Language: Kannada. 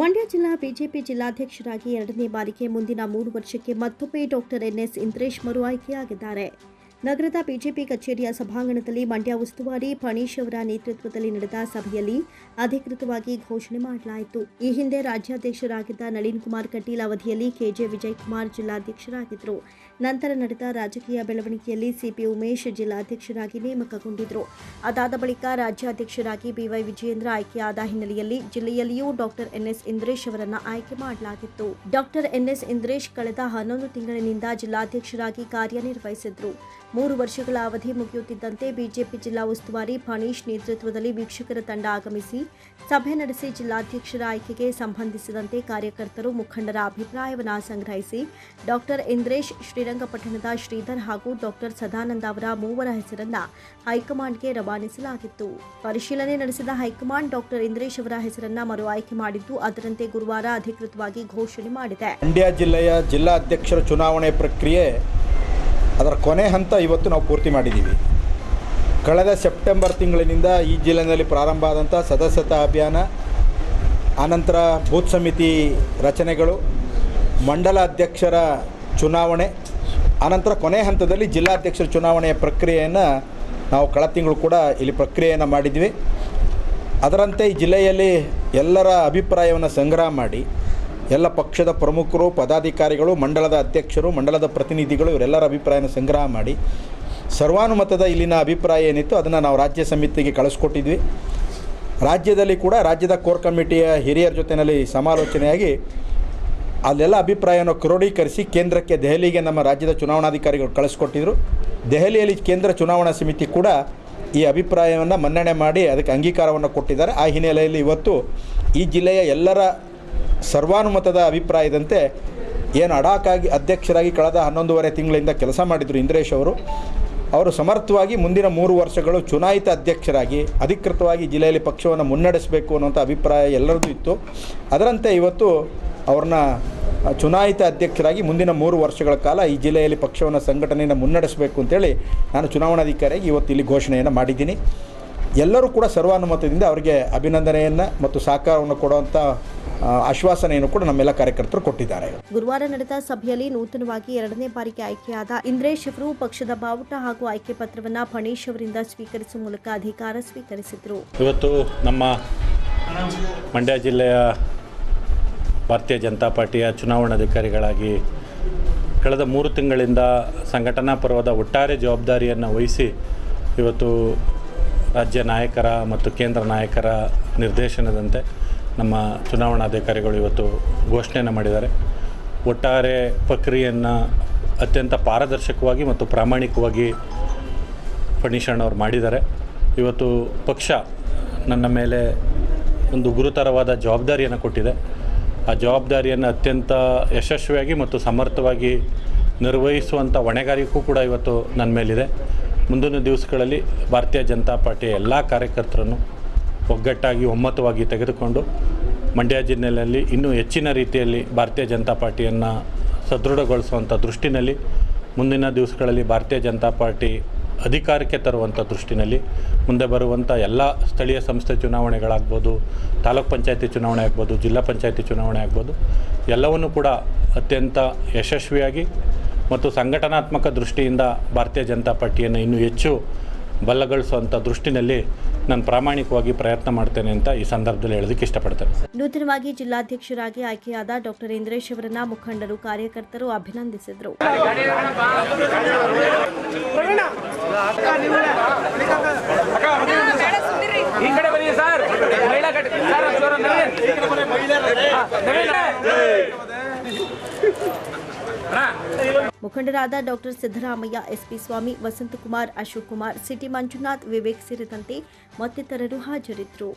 ಮಂಡ್ಯ ಜಿಲ್ಲಾ ಬಿಜೆಪಿ ಜಿಲ್ಲಾಧ್ಯಕ್ಷರಾಗಿ ಎರಡನೇ ಬಾರಿಗೆ ಮುಂದಿನ ಮೂರು ವರ್ಷಕ್ಕೆ ಮತ್ತೊಮ್ಮೆ ಡಾಕ್ಟರ್ ಎನ್ಎಸ್ ಇಂದ್ರೇಶ್ ಮರು ಆಯ್ಕೆಯಾಗಿದ್ದಾರೆ. ನಗರದ ಬಿಜೆಪಿ ಕಚೇರಿಯ ಸಭಾಂಗಣದಲ್ಲಿ ಮಂಡ್ಯ ಉಸ್ತುವಾರಿ ಫಣೀಶ್ ಅವರ ನೇತೃತ್ವದಲ್ಲಿ ನಡೆದ ಸಭೆಯಲ್ಲಿ ಅಧಿಕೃತವಾಗಿ ಘೋಷಣೆ ಮಾಡಲಾಯಿತು. ಈ ಹಿಂದೆ ರಾಜ್ಯಾಧ್ಯಕ್ಷರಾಗಿದ್ದ ನಳಿನ್ ಕುಮಾರ್ ಕಟೀಲ್ ಅವಧಿಯಲ್ಲಿ ಕೆಜೆ ವಿಜಯ್ ಕುಮಾರ್ ಜಿಲ್ಲಾಧ್ಯಕ್ಷರಾಗಿದ್ದರು. ನಂತರ ನಡೆದ ರಾಜಕೀಯ ಬೆಳವಣಿಗೆಯಲ್ಲಿ ಸಿಪಿ ಉಮೇಶ್ ಜಿಲ್ಲಾಧ್ಯಕ್ಷರಾಗಿ ನೇಮಕಗೊಂಡಿದ್ದರು. ಅದಾದ ಬಳಿಕ ರಾಜ್ಯಾಧ್ಯಕ್ಷರಾಗಿ ಬಿವೈ ವಿಜಯೇಂದ್ರ ಆಯ್ಕೆಯಾದ ಹಿನ್ನೆಲೆಯಲ್ಲಿ ಜಿಲ್ಲೆಯಲ್ಲಿಯೂ ಡಾಕ್ಟರ್ ಎನ್ಎಸ್ ಇಂದ್ರೇಶ್ ಅವರನ್ನು ಆಯ್ಕೆ ಮಾಡಲಾಗಿತ್ತು. ಡಾಕ್ಟರ್ ಎನ್ಎಸ್ ಇಂದ್ರೇಶ್ ಕಳೆದ ಹನ್ನೊಂದು ತಿಂಗಳಿನಿಂದ ಜಿಲ್ಲಾಧ್ಯಕ್ಷರಾಗಿ ಕಾರ್ಯನಿರ್ವಹಿಸಿದ್ರು. ಮೂರು ವರ್ಷಗಳ ಅವಧಿ ಮುಗಿಯುತ್ತಿದ್ದಂತೆ ಬಿಜೆಪಿ ಜಿಲ್ಲಾ ಉಸ್ತುವಾರಿ ಫಣೀಶ್ ನೇತೃತ್ವದಲ್ಲಿ ವೀಕ್ಷಕರ ತಂಡ ಆಗಮಿಸಿ ಸಭೆ ನಡೆಸಿ ಜಿಲ್ಲಾಧ್ಯಕ್ಷರ ಆಯ್ಕೆಗೆ ಸಂಬಂಧಿಸಿದಂತೆ ಕಾರ್ಯಕರ್ತರು ಮುಖಂಡರ ಅಭಿಪ್ರಾಯವನ್ನು ಸಂಗ್ರಹಿಸಿ ಡಾಕ್ಟರ್ ಇಂದ್ರೇಶ್ ಶ್ರೀರಂಗಪಟ್ಟಣದ ಶ್ರೀಧರ್ ಹಾಗೂ ಡಾಕ್ಟರ್ ಸದಾನಂದ ಅವರ ಮೂವರ ಹೆಸರನ್ನ ಹೈಕಮಾಂಡ್ಗೆ ರವಾನಿಸಲಾಗಿತ್ತು. ಪರಿಶೀಲನೆ ನಡೆಸಿದ ಹೈಕಮಾಂಡ್ ಡಾಕ್ಟರ್ ಇಂದ್ರೇಶ್ ಅವರ ಹೆಸರನ್ನ ಮರು ಆಯ್ಕೆ ಮಾಡಿದ್ದು ಅದರಂತೆ ಗುರುವಾರ ಅಧಿಕೃತವಾಗಿ ಘೋಷಣೆ ಮಾಡಿದೆ. ಮಂಡ್ಯ ಜಿಲ್ಲೆಯ ಜಿಲ್ಲಾಧ್ಯಕ್ಷರ ಚುನಾವಣೆ ಪ್ರಕ್ರಿಯೆ ಅದರ ಕೊನೆ ಹಂತ ಇವತ್ತು ನಾವು ಪೂರ್ತಿ ಮಾಡಿದ್ದೀವಿ. ಕಳೆದ ಸೆಪ್ಟೆಂಬರ್ ತಿಂಗಳಿನಿಂದ ಈ ಜಿಲ್ಲೆಯಲ್ಲಿ ಪ್ರಾರಂಭ ಆದಂಥ ಸದಸ್ಯತಾ ಅಭಿಯಾನ ಆನಂತರ ಬೂತ್ ಸಮಿತಿ ರಚನೆಗಳು, ಮಂಡಲ ಅಧ್ಯಕ್ಷರ ಚುನಾವಣೆ ಆನಂತರ ಕೊನೆ ಹಂತದಲ್ಲಿ ಜಿಲ್ಲಾಧ್ಯಕ್ಷರ ಚುನಾವಣೆಯ ಪ್ರಕ್ರಿಯೆಯನ್ನು ನಾವು ಕಳೆದ ತಿಂಗಳು ಕೂಡ ಇಲ್ಲಿ ಪ್ರಕ್ರಿಯೆಯನ್ನು ಮಾಡಿದ್ವಿ. ಅದರಂತೆ ಈ ಜಿಲ್ಲೆಯಲ್ಲಿ ಎಲ್ಲರ ಅಭಿಪ್ರಾಯವನ್ನು ಸಂಗ್ರಹ ಮಾಡಿ ಎಲ್ಲ ಪಕ್ಷದ ಪ್ರಮುಖರು, ಪದಾಧಿಕಾರಿಗಳು, ಮಂಡಲದ ಅಧ್ಯಕ್ಷರು, ಮಂಡಲದ ಪ್ರತಿನಿಧಿಗಳು, ಇವರೆಲ್ಲರ ಅಭಿಪ್ರಾಯನ ಸಂಗ್ರಹ ಮಾಡಿ ಸರ್ವಾನುಮತದ ಇಲ್ಲಿನ ಅಭಿಪ್ರಾಯ ಏನಿತ್ತು ಅದನ್ನು ನಾವು ರಾಜ್ಯ ಸಮಿತಿಗೆ ಕಳಿಸ್ಕೊಟ್ಟಿದ್ವಿ. ರಾಜ್ಯದಲ್ಲಿ ಕೂಡ ರಾಜ್ಯದ ಕೋರ್ ಕಮಿಟಿಯ ಹಿರಿಯರ ಜೊತೆಯಲ್ಲಿ ಸಮಾಲೋಚನೆಯಾಗಿ ಅಲ್ಲೆಲ್ಲ ಅಭಿಪ್ರಾಯವನ್ನು ಕ್ರೋಢೀಕರಿಸಿ ಕೇಂದ್ರಕ್ಕೆ ದೆಹಲಿಗೆ ನಮ್ಮ ರಾಜ್ಯದ ಚುನಾವಣಾಧಿಕಾರಿಗಳು ಕಳಿಸ್ಕೊಟ್ಟಿದ್ರು. ದೆಹಲಿಯಲ್ಲಿ ಕೇಂದ್ರ ಚುನಾವಣಾ ಸಮಿತಿ ಕೂಡ ಈ ಅಭಿಪ್ರಾಯವನ್ನು ಮನ್ನಣೆ ಮಾಡಿ ಅದಕ್ಕೆ ಅಂಗೀಕಾರವನ್ನು ಕೊಟ್ಟಿದ್ದಾರೆ. ಆ ಹಿನ್ನೆಲೆಯಲ್ಲಿ ಇವತ್ತು ಈ ಜಿಲ್ಲೆಯ ಎಲ್ಲರ ಸರ್ವಾನುಮತದ ಅಭಿಪ್ರಾಯದಂತೆ ಏನು ಅಡಾಕಾಗಿ ಅಧ್ಯಕ್ಷರಾಗಿ ಕಳೆದ ಹನ್ನೊಂದೂವರೆ ತಿಂಗಳಿಂದ ಕೆಲಸ ಮಾಡಿದರು ಇಂದ್ರೇಶ್ ಅವರು. ಅವರು ಸಮರ್ಥವಾಗಿ ಮುಂದಿನ ಮೂರು ವರ್ಷಗಳು ಚುನಾಯಿತ ಅಧ್ಯಕ್ಷರಾಗಿ, ಅಧಿಕೃತವಾಗಿ ಜಿಲ್ಲೆಯಲ್ಲಿ ಪಕ್ಷವನ್ನು ಮುನ್ನಡೆಸಬೇಕು ಅನ್ನುವಂಥ ಅಭಿಪ್ರಾಯ ಎಲ್ಲರದ್ದು ಇತ್ತು. ಅದರಂತೆ ಇವತ್ತು ಅವ್ರನ್ನ ಚುನಾಯಿತ ಅಧ್ಯಕ್ಷರಾಗಿ ಮುಂದಿನ ಮೂರು ವರ್ಷಗಳ ಕಾಲ ಈ ಜಿಲ್ಲೆಯಲ್ಲಿ ಪಕ್ಷವನ್ನು ಸಂಘಟನೆಯನ್ನು ಮುನ್ನಡೆಸಬೇಕು ಅಂತೇಳಿ ನಾನು ಚುನಾವಣಾಧಿಕಾರಿಯಾಗಿ ಇವತ್ತು ಇಲ್ಲಿ ಘೋಷಣೆಯನ್ನು ಮಾಡಿದ್ದೀನಿ. ಎಲ್ಲರೂ ಕೂಡ ಸರ್ವಾನುಮತದಿಂದ ಅವರಿಗೆ ಅಭಿನಂದನೆಯನ್ನು ಮತ್ತು ಸಹಕಾರವನ್ನು ಕೊಡುವಂಥ ಆಶ್ವಾಸನೆಯನ್ನು ಕೂಡ ನಮ್ಮೆಲ್ಲ ಕಾರ್ಯಕರ್ತರು ಕೊಟ್ಟಿದ್ದಾರೆ. ಗುರುವಾರ ನಡೆದ ಸಭೆಯಲ್ಲಿ ನೂತನವಾಗಿ ಎರಡನೇ ಬಾರಿಗೆ ಆಯ್ಕೆಯಾದ ಇಂದ್ರೇಶ್ ಅವರು ಪಕ್ಷದ ಬಾವುಟ ಹಾಗೂ ಆಯ್ಕೆ ಪತ್ರವನ್ನು ಫಣೀಶ್ ಅವರಿಂದ ಸ್ವೀಕರಿಸುವ ಮೂಲಕ ಅಧಿಕಾರ ಸ್ವೀಕರಿಸಿದರು. ಇವತ್ತು ನಮ್ಮ ಮಂಡ್ಯ ಜಿಲ್ಲೆಯ ಭಾರತೀಯ ಜನತಾ ಪಾರ್ಟಿಯ ಚುನಾವಣಾಧಿಕಾರಿಗಳಾಗಿ ಕಳೆದ ಮೂರು ತಿಂಗಳಿಂದ ಸಂಘಟನಾ ಪರ್ವದ ಒಟ್ಟಾರೆ ಜವಾಬ್ದಾರಿಯನ್ನು ವಹಿಸಿ ಇವತ್ತು ರಾಜ್ಯ ನಾಯಕರ ಮತ್ತು ಕೇಂದ್ರ ನಾಯಕರ ನಿರ್ದೇಶನದಂತೆ ನಮ್ಮ ಚುನಾವಣಾಧಿಕಾರಿಗಳು ಇವತ್ತು ಘೋಷಣೆಯನ್ನು ಮಾಡಿದ್ದಾರೆ. ಒಟ್ಟಾರೆ ಪ್ರಕ್ರಿಯೆಯನ್ನು ಅತ್ಯಂತ ಪಾರದರ್ಶಕವಾಗಿ ಮತ್ತು ಪ್ರಾಮಾಣಿಕವಾಗಿ ಫಣೀಶಣ್ಣವ್ರು ಮಾಡಿದ್ದಾರೆ. ಇವತ್ತು ಪಕ್ಷ ನನ್ನ ಮೇಲೆ ಒಂದು ಗುರುತರವಾದ ಜವಾಬ್ದಾರಿಯನ್ನು ಕೊಟ್ಟಿದೆ. ಆ ಜವಾಬ್ದಾರಿಯನ್ನು ಅತ್ಯಂತ ಯಶಸ್ವಿಯಾಗಿ ಮತ್ತು ಸಮರ್ಥವಾಗಿ ನಿರ್ವಹಿಸುವಂಥ ಹೊಣೆಗಾರಿಕೆಯೂ ಕೂಡ ಇವತ್ತು ನನ್ನ ಮೇಲಿದೆ. ಮುಂದಿನ ದಿವಸಗಳಲ್ಲಿ ಭಾರತೀಯ ಜನತಾ ಪಾರ್ಟಿಯ ಎಲ್ಲ ಕಾರ್ಯಕರ್ತರನ್ನು ಒಗ್ಗಟ್ಟಾಗಿ, ಒಮ್ಮತವಾಗಿ ತೆಗೆದುಕೊಂಡು ಮಂಡ್ಯ ಜಿಲ್ಲೆಯಲ್ಲಿ ಇನ್ನೂ ಹೆಚ್ಚಿನ ರೀತಿಯಲ್ಲಿ ಭಾರತೀಯ ಜನತಾ ಪಾರ್ಟಿಯನ್ನು ಸದೃಢಗೊಳಿಸುವಂಥ ದೃಷ್ಟಿನಲ್ಲಿ, ಮುಂದಿನ ದಿವಸಗಳಲ್ಲಿ ಭಾರತೀಯ ಜನತಾ ಪಾರ್ಟಿ ಅಧಿಕಾರಕ್ಕೆ ತರುವಂಥ ದೃಷ್ಟಿನಲ್ಲಿ ಮುಂದೆ ಬರುವಂಥ ಎಲ್ಲ ಸ್ಥಳೀಯ ಸಂಸ್ಥೆ ಚುನಾವಣೆಗಳಾಗ್ಬೋದು, ತಾಲೂಕ್ ಪಂಚಾಯತಿ ಚುನಾವಣೆ ಆಗ್ಬೋದು, ಜಿಲ್ಲಾ ಪಂಚಾಯತಿ ಚುನಾವಣೆ ಆಗ್ಬೋದು, ಎಲ್ಲವನ್ನು ಕೂಡ ಅತ್ಯಂತ ಯಶಸ್ವಿಯಾಗಿ ಮತ್ತು ಸಂಘಟನಾತ್ಮಕ ದೃಷ್ಟಿಯಿಂದ ಭಾರತೀಯ ಜನತಾ ಪಾರ್ಟಿಯನ್ನು ಇನ್ನೂ ಹೆಚ್ಚು ಬಲಗೊಳಿಸುವಂಥ ದೃಷ್ಟಿನಲ್ಲಿ ನಾನು ಪ್ರಾಮಾಣಿಕವಾಗಿ ಪ್ರಯತ್ನ ಮಾಡ್ತೇನೆ ಅಂತ ಈ ಸಂದರ್ಭದಲ್ಲಿ ಹೇಳೋದಕ್ಕೆ ಇಷ್ಟಪಡ್ತೇನೆ ನೂತನವಾಗಿ ಜಿಲ್ಲಾಧ್ಯಕ್ಷರಾಗಿ ಆಯ್ಕೆಯಾದ ಡಾಕ್ಟರ್ ಇಂದ್ರೇಶ್ ಅವರನ್ನ ಮುಖಂಡರು ಕಾರ್ಯಕರ್ತರು ಅಭಿನಂದಿಸಿದರು ಮುಖಂಡರಾದ doctor Siddaramaiah SP Swamy Vasanthakumar Ashok Kumar CT Manjunath Vivek ಸೇರಿದಂತೆ ಮತ್ತಿತರರು ಹಾಜರಿದ್ದರು.